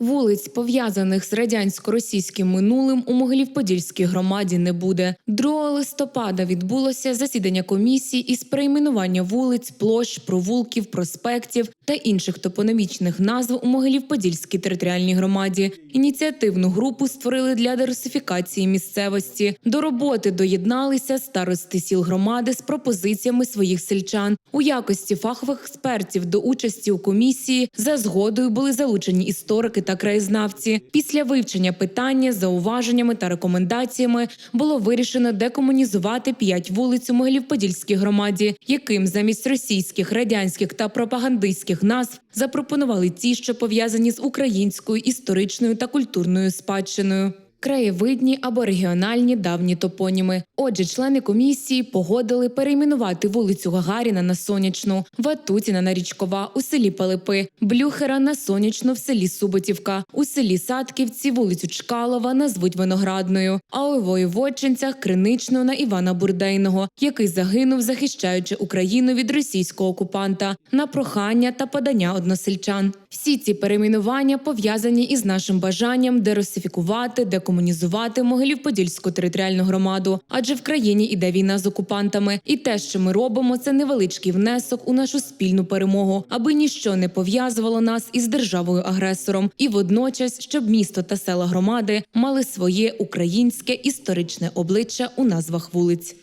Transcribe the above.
Вулиць, пов'язаних з радянсько-російським минулим, у Могилів-Подільській громаді не буде. 2 листопада відбулося засідання комісії із перейменування вулиць, площ, провулків, проспектів та інших топономічних назв у Могилів-Подільській територіальній громаді. Ініціативну групу створили для диверсифікації місцевості. До роботи доєдналися старости сіл громади з пропозиціями своїх сельчан. У якості фахових експертів до участі у комісії за згодою були залучені історики та краєзнавці. Після вивчення питання, зауваженнями та рекомендаціями було вирішено декомунізувати п'ять вулиць у Могилів-Подільській громаді, яким замість російських, радянських та пропагандистських назв запропонували ті, що пов'язані з українською історичною та культурною спадщиною. Краєвидні або регіональні давні топоніми. Отже, члени комісії погодили перейменувати вулицю Гагаріна на Сонячну, Ватутіна на Річкова у селі Палипи, Блюхера на Сонячну в селі Суботівка, у селі Садківці вулицю Чкалова назвуть Виноградною, а у Воєводчинцях Криничну на Івана Бурдейного, який загинув, захищаючи Україну від російського окупанта на прохання та подання односельчан. Всі ці перейменування пов'язані із нашим бажанням деросифікувати, декомунізувати Могилів-Подільську територіальну громаду, адже в країні іде війна з окупантами, і те, що ми робимо, це невеличкий внесок у нашу спільну перемогу, аби ніщо не пов'язувало нас із державою агресором, і водночас, щоб місто та села громади мали своє українське історичне обличчя у назвах вулиць.